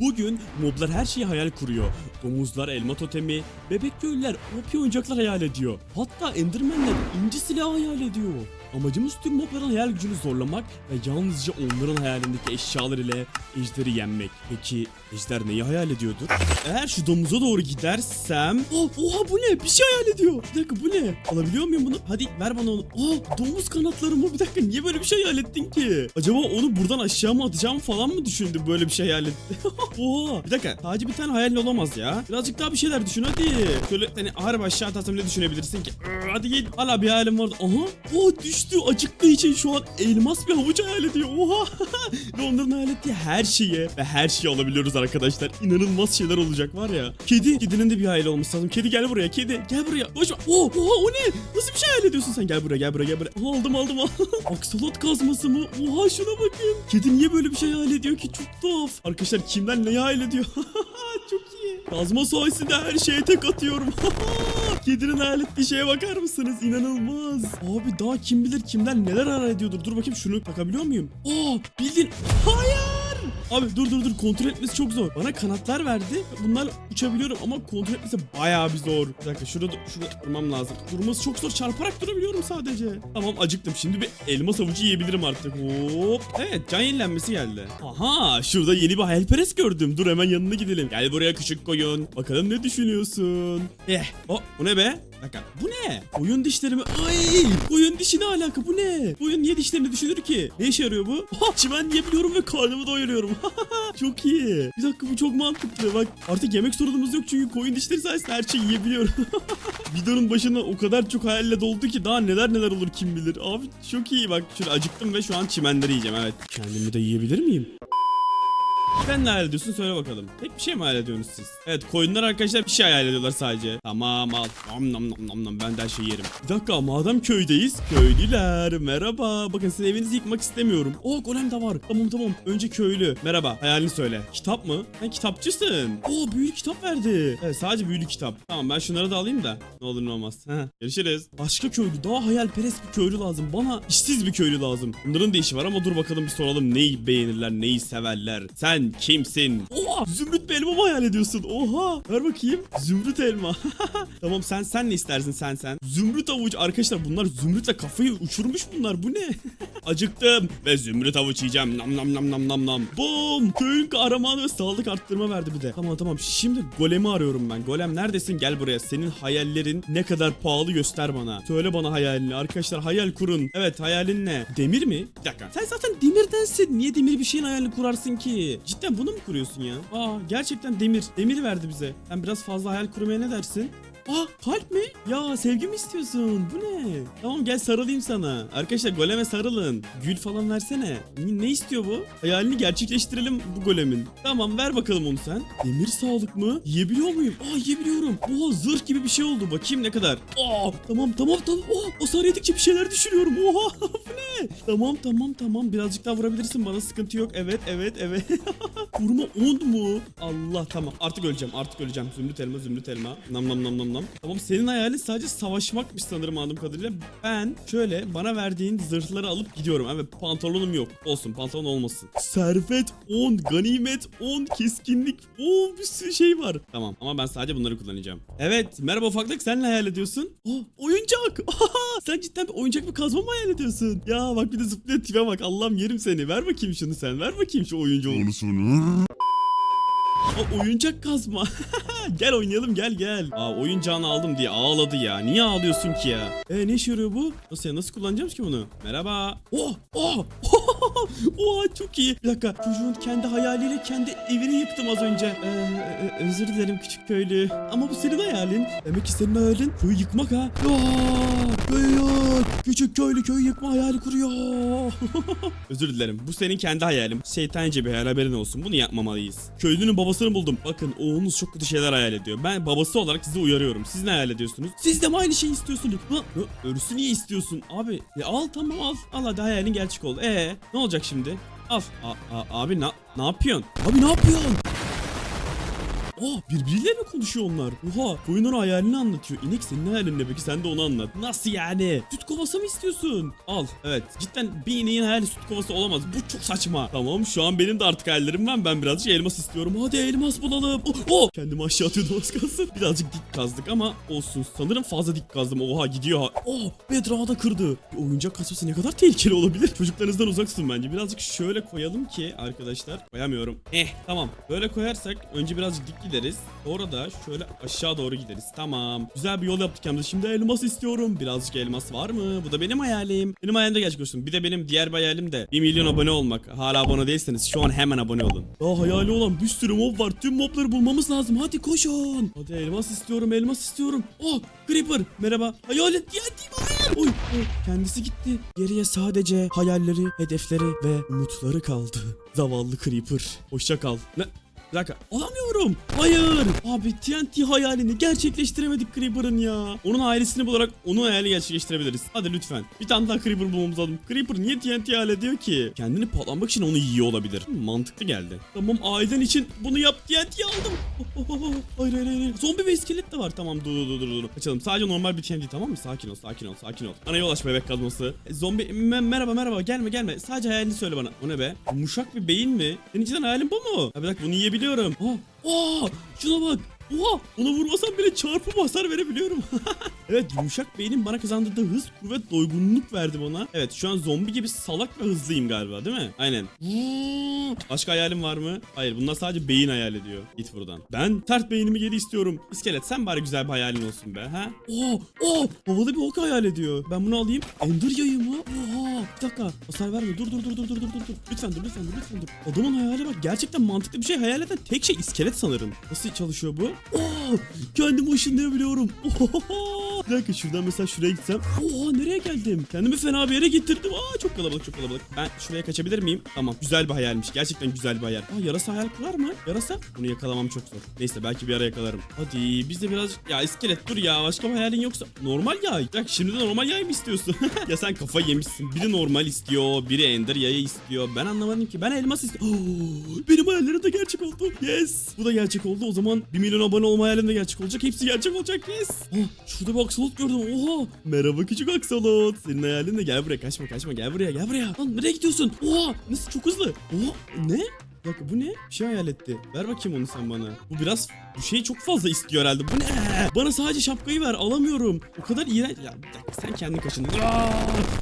Bugün moblar her şeyi hayal kuruyor. Domuzlar elma totemi, bebek köylüler OP oyuncaklar hayal ediyor. Hatta endermenler inci silahı hayal ediyor. Amacımız tüm mobların hayal gücünü zorlamak ve yalnızca onların hayalindeki eşyalar ile ejderi yenmek. Peki ejder neyi hayal ediyordur? Eğer şu domuza doğru gidersem... Oh, oha bu ne? Bir şey hayal ediyor. Bir dakika bu ne? Alabiliyor muyum bunu? Hadi ver bana onu. Oh domuz kanatları mı? Bir dakika niye böyle bir şey hayal ettin ki? Acaba onu buradan aşağı mı atacağım falan mı düşündü böyle bir şey hayal etti? Oha bir dakika sadece bir tane hayal olamaz ya. Birazcık daha bir şeyler düşün hadi. Şöyle hani harbi aşağı atarsam ne düşünebilirsin ki? Hadi git. Hala bir hayalim vardı. Aha. Oh düştü. Acıktığı için şu an elmas bir havuç hayal ediyor. Oha. ve onların hayal ettiği her şeye ve her şeyi alabiliyoruz arkadaşlar. İnanılmaz şeyler olacak var ya. Kedi. Kedinin de bir hayali olması lazım. Kedi gel buraya. Kedi gel buraya. Boşma. Oh, oha o ne? Nasıl bir şey hayal ediyorsun sen? Gel buraya gel buraya gel buraya. Aha, aldım aldım. Aksolot kazması mı? Oha şuna bakın. Kedi niye böyle bir şey hayal ediyor ki? Çok tuhaf. Arkadaşlar kimden neyi hayal ediyor? Çok iyi. Kazma sayesinde her şeye tek atıyorum. Kedinin hayal şeye bakar mısınız? İnanılmaz. Abi daha kim bilir kimden neler hayal ediyordur. Dur bakayım şunu takabiliyor muyum? Aa bildin. Hayır. Abi dur dur dur kontrol etmesi çok zor. Bana kanatlar verdi. Bunlarla uçabiliyorum ama kontrol etmesi bayağı bir zor. Bir dakika şurada şurada durmam lazım. Durması çok zor. Çarparak durabiliyorum sadece. Tamam acıktım. Şimdi bir elma savucu yiyebilirim artık. Hop. Evet can yenilenmesi geldi. Aha şurada yeni bir hayalperest gördüm. Dur hemen yanına gidelim. Gel buraya küçük koyun. Bakalım ne düşünüyorsun? Eh. Oh bu ne be? Dakika. Bu ne? Koyun dişleri mi? Ay! Koyun dişi ne alaka? Bu ne? Koyun niye dişlerini düşünür ki? Ne işe yarıyor bu? Ha, çimen yiyebiliyorum ve karnımı doyuruyorum. çok iyi. Bir dakika bu çok mantıklı. Bak artık yemek sorunumuz yok çünkü koyun dişleri sayesinde her şeyi yiyebiliyorum. Videonun başına o kadar çok hayalle doldu ki daha neler neler olur kim bilir. Abi çok iyi bak. Şöyle acıktım ve şu an çimenleri yiyeceğim evet. Kendimi de yiyebilir miyim? Sen ne hayal ediyorsun söyle bakalım. Tek bir şey mi hayal ediyorsunuz siz? Evet koyunlar arkadaşlar bir şey hayal ediyorlar sadece. Tamam al. Nom nom nom nom nom ben de her şeyi yerim. Bir dakika madem köydeyiz. Köylüler merhaba. Bakın sizin evinizi yıkmak istemiyorum. Oo golem de var. Tamam tamam. Önce köylü. Merhaba. Hayalini söyle. Kitap mı? Sen kitapçısın. Oo büyülü kitap verdi. Evet sadece büyülü kitap. Tamam ben şunları da alayım da. Ne olur ne olmaz. Heh, görüşürüz. Başka köylü. Daha hayalperest bir köylü lazım. Bana işsiz bir köylü lazım. Bunların da işi var ama dur bakalım bir soralım. Neyi beğenirler, neyi severler. Sen kimsin? Oha! Zümrüt bir elma mı hayal ediyorsun? Oha! Ver bakayım. Zümrüt elma. tamam sen sen ne istersin sen sen? Zümrüt avuç. Arkadaşlar bunlar zümrütle kafayı uçurmuş bunlar. Bu ne? Acıktım ve zümrüt avuç yiyeceğim. Nam nam nam nam nam nam. Bum! Köyün kahramanı ve sağlık arttırma verdi bir de. Tamam tamam. Şimdi golemi arıyorum ben. Golem neredesin? Gel buraya. Senin hayallerin ne kadar pahalı göster bana. Söyle bana hayalini. Arkadaşlar hayal kurun. Evet hayalin ne? Demir mi? Bir dakika. Sen zaten demirdensin. Niye demir bir şeyin hayalini kurarsın ki? Cidden bunu mu kuruyorsun ya? Aa gerçekten demir. Demir verdi bize. Sen biraz fazla hayal kurmaya ne dersin? Aa kalp mi? Ya sevgi mi istiyorsun? Bu ne? Tamam gel sarılayım sana. Arkadaşlar goleme sarılın. Gül falan versene. Ne, ne istiyor bu? Hayalini gerçekleştirelim bu golemin. Tamam ver bakalım onu sen. Demir sağlık mı? Yiyebiliyor muyum? Aa yiyebiliyorum. Oha zırh gibi bir şey oldu. Bakayım ne kadar. Aa tamam tamam tamam. Oha hasar yedikçe bir şeyler düşünüyorum. Oha bu ne? Tamam tamam tamam. Birazcık daha vurabilirsin bana. Sıkıntı yok. Evet evet evet. Vurma 10 mu? Allah tamam. Artık öleceğim. Artık öleceğim. Zümrüt elma zümrüt elma. Nam nam nam nam nam. Tamam senin hayalin sadece savaşmakmış sanırım anladığım kadarıyla. Ben şöyle bana verdiğin zırhları alıp gidiyorum. Evet pantolonum yok. Olsun pantolon olmasın. Servet 10, ganimet 10, keskinlik 10 bir sürü şey var. Tamam ama ben sadece bunları kullanacağım. Evet merhaba ufaklık sen ne hayal ediyorsun? Oh, oyuncak. sen cidden bir oyuncak bir kazma mı hayal ediyorsun? Ya bak bir de zıplıyor tipe bak Allah'ım yerim seni. Ver bakayım şunu sen ver bakayım şu oyuncu Onu. O oyuncak kazma. gel oynayalım gel gel. Aa oyuncağını aldım diye ağladı ya. Niye ağlıyorsun ki ya? E ne işe yarıyor bu? Nasıl ya nasıl kullanacağız ki bunu? Merhaba. Oh oh. oh çok iyi. Bir dakika çocuğun kendi hayaliyle kendi evini yıktım az önce. Ee, e, özür dilerim küçük köylü. Ama bu senin hayalin. Demek ki senin hayalin köyü yıkmak ha. Aa, Küçük köylü köyü yıkma hayali kuruyor. özür dilerim. Bu senin kendi hayalin. Şeytanca bir hayal haberin olsun. Bunu yapmamalıyız. Köylünün babasını buldum. Bakın oğlunuz çok kötü şeyler hayal ediyor. Ben babası olarak sizi uyarıyorum. Siz ne hayal ediyorsunuz? Siz de mi aynı şeyi istiyorsunuz? Ha, ha, Örüsü niye istiyorsun? Abi ya al tamam al. Al hadi hayalin gerçek oldu. Ee ne olacak şimdi? Al. A- a- abi na- ne yapıyorsun? Abi ne yapıyorsun? Oh birbiriyle mi konuşuyor onlar? Oha koyunun hayalini anlatıyor. İnek senin hayalin ne peki sen de onu anlat. Nasıl yani? Süt kovası mı istiyorsun? Al. Evet cidden bir ineğin hayali süt kovası olamaz. Bu çok saçma. Tamam şu an benim de artık hayallerim var. Ben birazcık elmas istiyorum. Hadi elmas bulalım. Oh, oh. Kendimi aşağı atıyordum az kalsın. Birazcık dik kazdık ama olsun. Sanırım fazla dik kazdım. Oha gidiyor. ha. Oh bedrağı da kırdı. Bir oyuncak kasası ne kadar tehlikeli olabilir? Çocuklarınızdan uzak tutun bence. Birazcık şöyle koyalım ki arkadaşlar. Koyamıyorum. Eh tamam. Böyle koyarsak önce birazcık dik gideriz. Sonra da şöyle aşağı doğru gideriz. Tamam. Güzel bir yol yaptık hem de. Şimdi elmas istiyorum. Birazcık elmas var mı? Bu da benim hayalim. Benim hayalim de gerçek olsun. Bir de benim diğer bir hayalim de 1 milyon abone olmak. Hala abone değilseniz şu an hemen abone olun. Daha hayali olan bir sürü mob var. Tüm mobları bulmamız lazım. Hadi koşun. Hadi elmas istiyorum. Elmas istiyorum. Oh Creeper. Merhaba. Hayalet TNT hayır. Oy, oy. Kendisi gitti. Geriye sadece hayalleri, hedefleri ve umutları kaldı. Zavallı Creeper. Hoşça kal. Ne? Bir dakika. Alamıyorum. Hayır. Abi TNT hayalini gerçekleştiremedik Creeper'ın ya. Onun ailesini bularak onun hayalini gerçekleştirebiliriz. Hadi lütfen. Bir tane daha Creeper bulmamız lazım. Creeper niye TNT hayal ediyor ki? Kendini patlamak için onu yiyor olabilir. Mantıklı geldi. Tamam ailen için bunu yap TNT aldım. Oh, oh, oh. Hayır hayır hayır. Zombi ve iskelet de var. Tamam dur dur dur dur. Kaçalım. Sadece normal bir TNT tamam mı? Sakin ol sakin ol sakin ol. Ana yol aç bebek kazması. E, Zombi me- merhaba merhaba gelme gelme. Sadece hayalini söyle bana. O ne be? Yumuşak bir beyin mi? Senin cidden hayalin bu mu? Ha bir dakika bunu yiyebiliyorum. Oh, oh, şuna bak. Oha ona vurmasam bile çarpı hasar verebiliyorum. evet yumuşak beynin bana kazandırdığı hız, kuvvet, doygunluk verdi bana. Evet şu an zombi gibi salak ve hızlıyım galiba değil mi? Aynen. Başka hayalim var mı? Hayır bunlar sadece beyin hayal ediyor. Git buradan. Ben tert beynimi geri istiyorum. İskelet sen bari güzel bir hayalin olsun be ha? Oh oh havalı bir ok hayal ediyor. Ben bunu alayım. Ender yayı mı? Oha bir dakika. Hasar verme. Dur dur dur dur dur dur dur. Lütfen dur lütfen dur lütfen dur. Adamın hayali bak gerçekten mantıklı bir şey hayal eden tek şey iskelet sanırım. Nasıl çalışıyor bu? Oh kendimi ışınlayabiliyorum. Oho. Bir dakika şuradan mesela şuraya gitsem. Oha nereye geldim? Kendimi fena bir yere getirdim. Aa çok kalabalık çok kalabalık. Ben şuraya kaçabilir miyim? Tamam güzel bir hayalmiş. Gerçekten güzel bir hayal. Aa yarasa hayal kurar mı? Yarasa? Bunu yakalamam çok zor. Neyse belki bir ara yakalarım. Hadi biz de biraz... Ya iskelet dur ya başka bir hayalin yoksa. Normal yay. Bak şimdi de normal yay mı istiyorsun? ya sen kafa yemişsin. Biri normal istiyor. Biri ender yayı istiyor. Ben anlamadım ki. Ben elmas istiyorum. Benim hayallerim de gerçek oldu. Yes. Bu da gerçek oldu. O zaman 1 milyon abone olma hayalim de gerçek olacak. Hepsi gerçek olacak. Yes. Oh, şurada bir aksolot gördüm. Oha. Merhaba küçük aksolot. Senin hayalin de gel buraya. Kaçma kaçma. Gel buraya gel buraya. Lan nereye gidiyorsun? Oha. Nasıl çok hızlı. Oha. Ne? Dakika bu ne? Bir şey hayal etti. Ver bakayım onu sen bana. Bu biraz bu şeyi çok fazla istiyor herhalde. Bu ne? Bana sadece şapkayı ver. Alamıyorum. O kadar iğrenç. Ya bir dakika sen kendin kaşındın. Aa!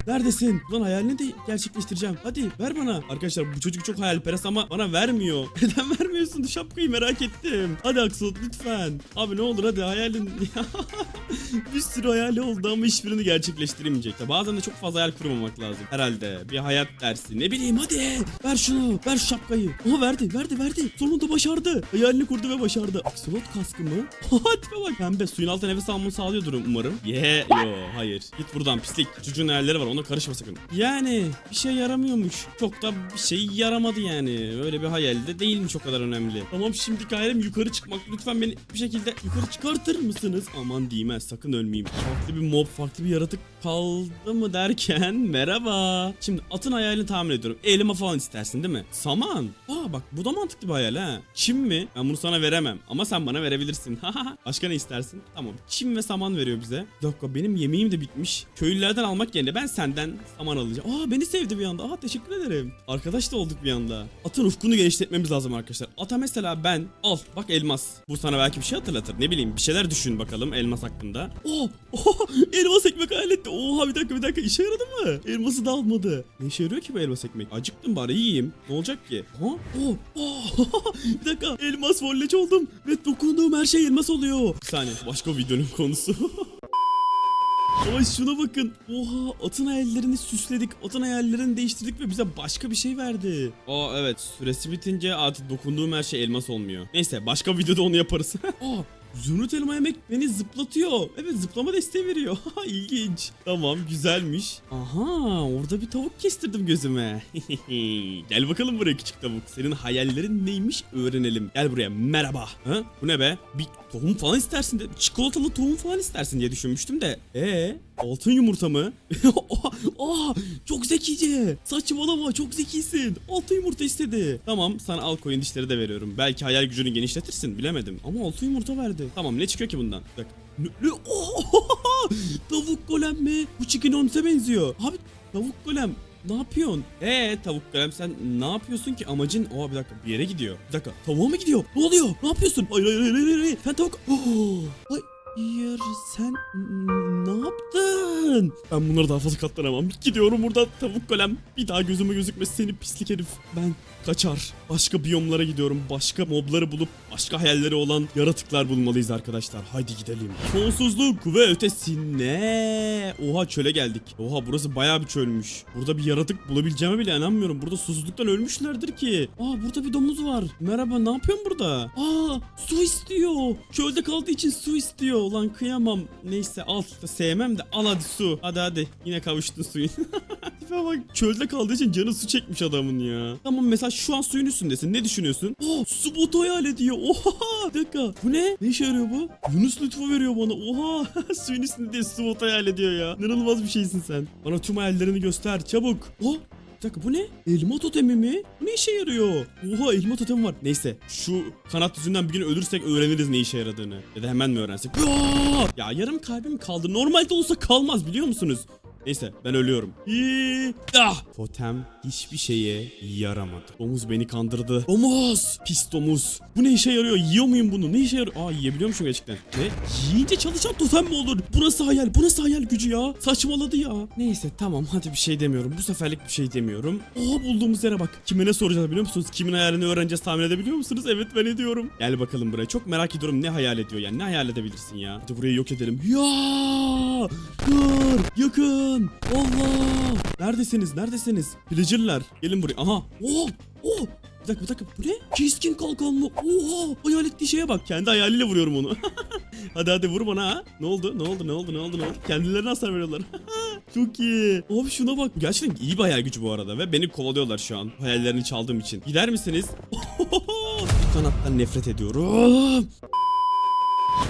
Neredesin? Ulan hayalini de gerçekleştireceğim. Hadi ver bana. Arkadaşlar bu çocuk çok hayalperest ama bana vermiyor. Neden vermiyorsun? Şapkayı merak ettim. Hadi Aksolot lütfen. Abi ne olur hadi hayalin. bir sürü hayali oldu ama hiçbirini gerçekleştiremeyecek. Ya Bazen de çok fazla hayal kurmamak lazım. Herhalde bir hayat dersi. Ne bileyim hadi. Ver şunu. Ver şapkayı. Oha verdi verdi verdi. Sonunda başardı. Hayalini kurdu ve başardı. Aksolot kaskı mı? Tipe bak. Pembe suyun altında nefes almamı sağlıyordur umarım. Ye yo hayır. Git buradan pislik. Çocuğun hayalleri var ona karışma sakın. Yani bir şey yaramıyormuş. Çok da bir şey yaramadı yani. Öyle bir hayal de değilmiş o kadar önemli. Tamam şimdiki hayalim yukarı çıkmak. Lütfen beni bir şekilde yukarı çıkartır mısınız? Aman diyeyim sakın ölmeyeyim. Farklı bir mob, farklı bir yaratık kaldı mı derken merhaba. Şimdi atın hayalini tahmin ediyorum. Elma falan istersin değil mi? Saman. Aa bak bu da mantıklı bir hayal ha. Çim mi? Ben bunu sana veremem ama sen bana verebilirsin. Başka ne istersin? Tamam. Çim ve saman veriyor bize. Bir dakika benim yemeğim de bitmiş. Köylülerden almak yerine ben senden saman alacağım. Aa beni sevdi bir anda. Aa teşekkür ederim. Arkadaş da olduk bir anda. Atın ufkunu geliştirmemiz lazım arkadaşlar. Ata mesela ben al bak elmas. Bu sana belki bir şey hatırlatır. Ne bileyim bir şeyler düşün bakalım elmas hakkında. Oh, oh elmas ekmek hayal etti. Oha bir dakika bir dakika işe yaradı mı? Elması da almadı. Ne işe yarıyor ki bu elmas ekmek? Acıktım bari yiyeyim. Ne olacak ki? Ha? Oh, oh. bir dakika elmas volleç oldum. Ve dokunduğum her şey elmas oluyor. Bir saniye başka videonun konusu. Ama şuna bakın. Oha atın hayallerini süsledik. Atın hayallerini değiştirdik ve bize başka bir şey verdi. Aa evet süresi bitince artık dokunduğum her şey elmas olmuyor. Neyse başka videoda onu yaparız. Aa Zümrüt elma yemek beni zıplatıyor. Evet zıplama desteği veriyor. İlginç. Tamam güzelmiş. Aha orada bir tavuk kestirdim gözüme. Gel bakalım buraya küçük tavuk. Senin hayallerin neymiş öğrenelim. Gel buraya merhaba. Ha? Bu ne be? Bir tohum falan istersin de çikolatalı tohum falan istersin diye düşünmüştüm de. Ee Altın yumurta mı? Aa, çok zekice. Saçmalama çok zekisin. Altın yumurta istedi. Tamam sana al koyun dişleri de veriyorum. Belki hayal gücünü genişletirsin bilemedim. Ama altın yumurta verdi. Tamam ne çıkıyor ki bundan? Ne? Oha! Tavuk golem mi? Bu Chicken Horns'e benziyor. Abi tavuk golem ne yapıyorsun? Ee tavuk golem sen ne yapıyorsun ki amacın? Oha bir dakika bir yere gidiyor. Bir dakika tavuğa mı gidiyor? Ne oluyor? Ne yapıyorsun? Hayır hayır hayır hayır. hayır. Sen tavuk... Oh! Hayır sen ne yaptın? Ben bunları daha fazla katlanamam. Gidiyorum buradan tavuk golem. Bir daha gözüme gözükmesin seni pislik herif. Ben kaçar. Başka biyomlara gidiyorum. Başka mobları bulup başka hayalleri olan yaratıklar bulmalıyız arkadaşlar. Haydi gidelim. Sonsuzluk ve ötesine. Oha çöle geldik. Oha burası bayağı bir çölmüş. Burada bir yaratık bulabileceğime bile inanmıyorum. Burada susuzluktan ölmüşlerdir ki. Aa burada bir domuz var. Merhaba ne yapıyorsun burada? Aa su istiyor. Çölde kaldığı için su istiyor. Ulan kıyamam. Neyse al. Sevmem de al hadi su. Hadi hadi. Yine kavuştun suyun. Tipe bak çölde kaldığı için canı su çekmiş adamın ya. Tamam mesela şu an suyun üstündesin. Ne düşünüyorsun? Oh su botu hayal ediyor. Oha bir dakika. Bu ne? Ne işe yarıyor bu? Yunus lütfu veriyor bana. Oha suyun üstünde su botu hayal ediyor ya. İnanılmaz bir şeysin sen. Bana tüm hayallerini göster çabuk. Oh dakika bu ne? Elma totemi mi? Bu ne işe yarıyor? Oha elma totemi var. Neyse şu kanat yüzünden bir gün ölürsek öğreniriz ne işe yaradığını. Ya da hemen mi öğrensek? Ya, ya yarım kalbim kaldı. Normalde olsa kalmaz biliyor musunuz? Neyse ben ölüyorum. Hii, ah! Totem hiçbir şeye yaramadı. Domuz beni kandırdı. Domuz! Pis domuz. Bu ne işe yarıyor? Yiyor muyum bunu? Ne işe yarıyor? Aa yiyebiliyormuşum gerçekten. Ne? Yiyince çalışan totem mi olur? Bu nasıl hayal? Bu nasıl hayal gücü ya? Saçmaladı ya. Neyse tamam hadi bir şey demiyorum. Bu seferlik bir şey demiyorum. Aa bulduğumuz yere bak. Kime ne soracağız biliyor musunuz? Kimin hayalini öğreneceğiz tahmin edebiliyor musunuz? Evet ben ediyorum. Gel bakalım buraya. Çok merak ediyorum ne hayal ediyor yani. Ne hayal edebilirsin ya? Hadi burayı yok edelim. Ya! Dur! Yakın! Allah! Neredesiniz? Neredesiniz? Villager'lar. Gelin buraya. Aha! Oh! Oh! Bir dakika bir dakika. Bu ne? Keskin kalkan mı? Oha! Hayal ettiği şeye bak. Kendi hayaliyle vuruyorum onu. hadi hadi vur bana ha. Ne oldu? Ne oldu? Ne oldu? Ne oldu? Ne oldu? Kendilerine hasar veriyorlar. Çok iyi. Abi şuna bak. Gerçekten iyi bir hayal gücü bu arada ve beni kovalıyorlar şu an. Hayallerini çaldığım için. Gider misiniz? Bu kanattan nefret ediyorum.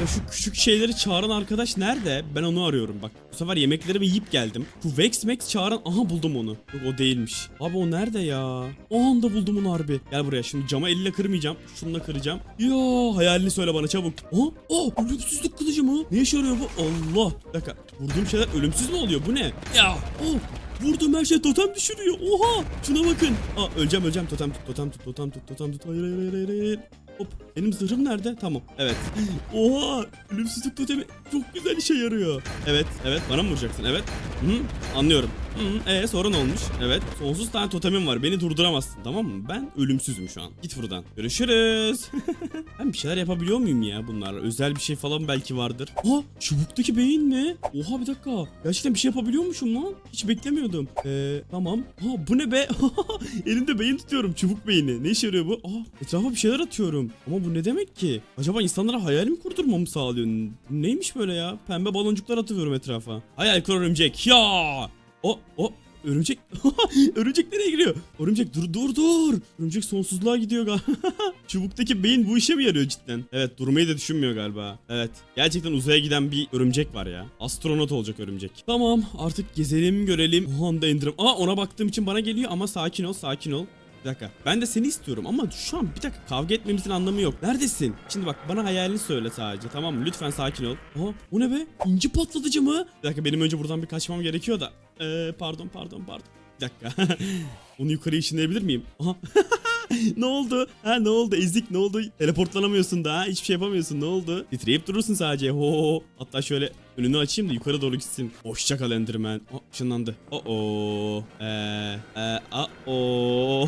Ya şu küçük şeyleri çağıran arkadaş nerede? Ben onu arıyorum bak. Bu sefer yemeklerimi yiyip geldim. Bu Vex Max çağıran... Aha buldum onu. Yok o değilmiş. Abi o nerede ya? O anda buldum onu harbi. Gel buraya şimdi cama elle kırmayacağım. Şununla kıracağım. Ya hayalini söyle bana çabuk. Aha. Aa ölümsüzlük kılıcı mı? Ne işe yarıyor bu? Allah. Bir dakika. Vurduğum şeyler ölümsüz mü oluyor? Bu ne? Ya. Oh. Vurdum her şey totem düşürüyor. Oha. Şuna bakın. Aa öleceğim öleceğim. Totem tut totem tut totem tut totem tut. Hayır hayır hayır hayır. hayır. Hop. Benim zırhım nerede? Tamam. Evet. Oha. Ölümsüzlük totemi çok güzel işe yarıyor. Evet. Evet. Bana mı vuracaksın? Evet. Hı, anlıyorum. Hı, e sorun olmuş. Evet. Sonsuz tane totemim var. Beni durduramazsın. Tamam mı? Ben ölümsüzüm şu an. Git buradan. Görüşürüz. ben bir şeyler yapabiliyor muyum ya bunlarla? Özel bir şey falan belki vardır. Ha çubuktaki beyin ne? Oha bir dakika. Gerçekten bir şey yapabiliyormuşum lan. Hiç beklemiyordum. Eee tamam. Ha bu ne be? Elimde beyin tutuyorum. Çubuk beyni. Ne işe yarıyor bu? Aa etrafa bir şeyler atıyorum. Ama bu ne demek ki? Acaba insanlara hayal mi kurdurmamı sağlıyor? Neymiş böyle ya? Pembe baloncuklar atıyorum etrafa. Hayal kur örümcek. Ya! O o Örümcek Örümcek nereye giriyor? Örümcek dur dur dur. Örümcek sonsuzluğa gidiyor galiba. Çubuktaki beyin bu işe mi yarıyor cidden? Evet durmayı da düşünmüyor galiba. Evet gerçekten uzaya giden bir örümcek var ya. Astronot olacak örümcek. Tamam artık gezelim görelim. O anda indirim. Aa ona baktığım için bana geliyor ama sakin ol sakin ol. Bir dakika. Ben de seni istiyorum ama şu an bir dakika kavga etmemizin anlamı yok. Neredesin? Şimdi bak bana hayalini söyle sadece tamam mı? Lütfen sakin ol. Aha bu ne be? İnci patlatıcı mı? Bir dakika benim önce buradan bir kaçmam gerekiyor da. Ee, pardon pardon pardon. Bir dakika. Onu yukarı ışınlayabilir miyim? Aha. ne oldu? Ha ne oldu? Ezik ne oldu? Teleportlanamıyorsun da? Hiçbir şey yapamıyorsun. Ne oldu? Titreyip durursun sadece. Ho. Hatta şöyle önünü açayım da yukarı doğru gitsin. Hoşça kal Enderman. Oh, ışınlandı. Oo. Oh, Eee. Eee. Oo.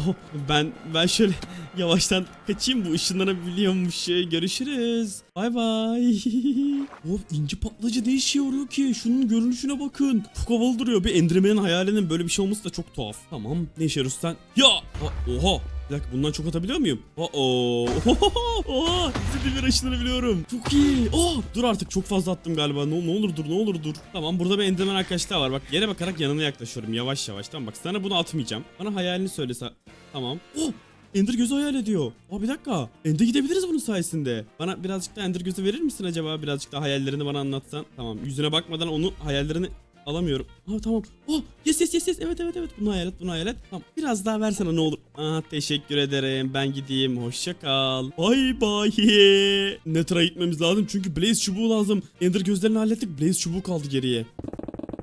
Ben ben şöyle yavaştan kaçayım bu ışınlanabiliyormuş. Görüşürüz. Bay bay. Of inci patlıcı ne işe yarıyor ki? Şunun görünüşüne bakın. Çok duruyor. Bir Enderman'in hayalinin böyle bir şey olması da çok tuhaf. Tamam. Ne işe yarıyorsun? Ya. Ha, Oha. Bir dakika bundan çok atabiliyor muyum? Oo. Oha. İstediğim yere ışınlanabiliyorum. Çok iyi. Oh. Dur artık çok fazla attım galiba. Ne, ne olur dur ne olur dur. Tamam burada bir Enderman arkadaşlar var. Bak yere bakarak yanına yaklaşıyorum yavaş yavaş. Tamam bak sana bunu atmayacağım. Bana hayalini söylese. Tamam. Oh. Ender gözü hayal ediyor. Aa bir dakika. Ender gidebiliriz bunun sayesinde. Bana birazcık da Ender gözü verir misin acaba? Birazcık da hayallerini bana anlatsan. Tamam yüzüne bakmadan onu hayallerini alamıyorum. Ha tamam. Oh yes yes yes yes evet evet evet bunu hayal bunu hayal. Tamam biraz daha versene ne olur. Aa teşekkür ederim ben gideyim hoşça kal. Bay bay. Netra gitmemiz lazım çünkü Blaze çubuğu lazım. Ender gözlerini hallettik Blaze çubuğu kaldı geriye.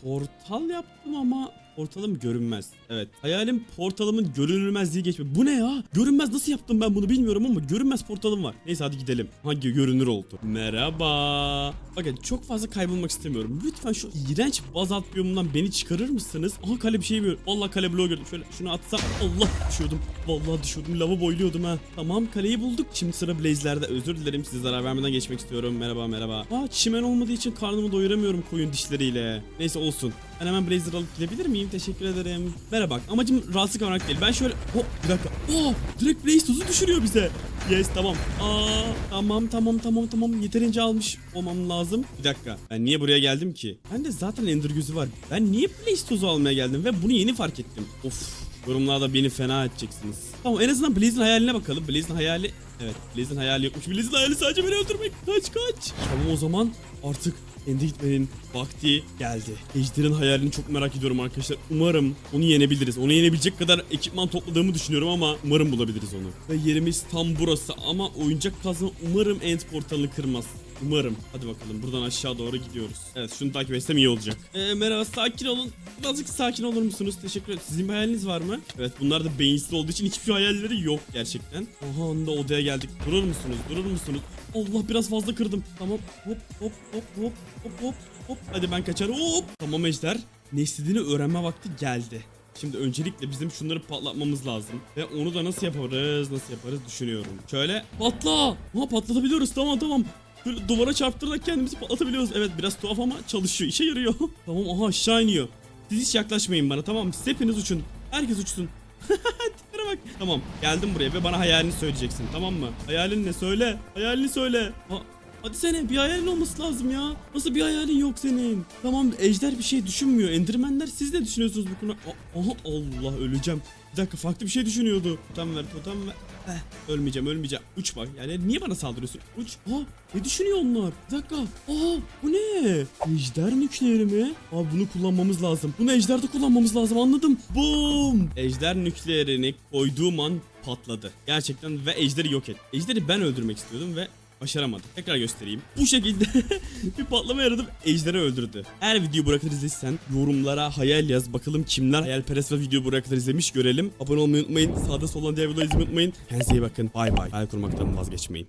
Portal yaptım ama portalım görünmez. Evet. Hayalim portalımın görünülmezliği geçme. Bu ne ya? Görünmez nasıl yaptım ben bunu bilmiyorum ama görünmez portalım var. Neyse hadi gidelim. Hangi görünür oldu? Merhaba. Bakın çok fazla kaybolmak istemiyorum. Lütfen şu iğrenç bazalt biyomumdan beni çıkarır mısınız? Aha kale bir şey mi? Vallahi kale bloğu gördüm. Şöyle şunu atsam. Allah düşüyordum. Vallahi düşüyordum. Lava boyluyordum ha. Tamam kaleyi bulduk. Şimdi sıra Blaze'lerde. Özür dilerim size zarar vermeden geçmek istiyorum. Merhaba merhaba. Aa çimen olmadığı için karnımı doyuramıyorum koyun dişleriyle. Neyse olsun. Ben hemen Blazer alıp gidebilir miyim? Teşekkür ederim. Merhaba. Amacım rahatsız kalmak değil. Ben şöyle... Hop bir dakika. Aa direkt Blaze tuzu düşürüyor bize. Yes tamam. Aa tamam tamam tamam tamam. Yeterince almış olmam lazım. Bir dakika. Ben niye buraya geldim ki? Ben de zaten Ender gözü var. Ben niye Blaze tozu almaya geldim ve bunu yeni fark ettim. Of. Yorumlarda beni fena edeceksiniz. Tamam en azından Blaze'in hayaline bakalım. Blaze'in hayali... Evet Blaze'in hayali yokmuş. Blaze'in hayali sadece beni öldürmek. Kaç kaç. Tamam o zaman artık Ende gitmenin vakti geldi. Ejder'in hayalini çok merak ediyorum arkadaşlar. Umarım onu yenebiliriz. Onu yenebilecek kadar ekipman topladığımı düşünüyorum ama umarım bulabiliriz onu. Ve yerimiz tam burası ama oyuncak kazma umarım end portalını kırmaz. Umarım. Hadi bakalım buradan aşağı doğru gidiyoruz. Evet şunu takip etsem iyi olacak. Ee, merhaba sakin olun. Birazcık sakin olur musunuz? Teşekkür ederim. Sizin bir hayaliniz var mı? Evet bunlar da beyinsiz olduğu için hiçbir hayalleri yok gerçekten. Aha anda odaya geldik. Durur musunuz? Durur musunuz? Allah biraz fazla kırdım. Tamam. Hop hop hop hop hop hop hop. Hadi ben kaçarım. Hop. Tamam Ejder. Ne istediğini öğrenme vakti geldi. Şimdi öncelikle bizim şunları patlatmamız lazım. Ve onu da nasıl yaparız, nasıl yaparız düşünüyorum. Şöyle patla. Ha patlatabiliyoruz tamam tamam. Böyle duvara çarptırarak kendimizi patlatabiliyoruz. Evet biraz tuhaf ama çalışıyor. işe yarıyor. tamam aha aşağı iniyor. Siz hiç yaklaşmayın bana tamam mı? Siz hepiniz uçun. Herkes uçsun. Bak. Tamam geldim buraya ve bana hayalini söyleyeceksin tamam mı? Hayalin ne söyle. Hayalini söyle. Ha, hadi sene bir hayalin olması lazım ya. Nasıl bir hayalin yok senin? Tamam ejder bir şey düşünmüyor. Endermenler siz ne düşünüyorsunuz bu konu? A- Aha Allah öleceğim. Bir dakika farklı bir şey düşünüyordu. Totem ver totem ver. Eh, ölmeyeceğim ölmeyeceğim. Uç bak yani niye bana saldırıyorsun? Uç. Aa ne düşünüyor onlar? Bir dakika. Aa bu ne? Ejder nükleeri mi? Abi bunu kullanmamız lazım. Bunu ejderde kullanmamız lazım anladım. Boom. Ejder nükleerini koyduğum an patladı. Gerçekten ve ejderi yok et. Ejderi ben öldürmek istiyordum ve başaramadım. Tekrar göstereyim. Bu şekilde bir patlama yaradım. Ejderi öldürdü. Eğer videoyu kadar izlediysen yorumlara hayal yaz. Bakalım kimler hayalperest ve videoyu kadar izlemiş görelim. Abone olmayı unutmayın. Sağda soldan diğer videoları izlemeyi unutmayın. Kendinize iyi bakın. Bay bay. Hayal kurmaktan vazgeçmeyin.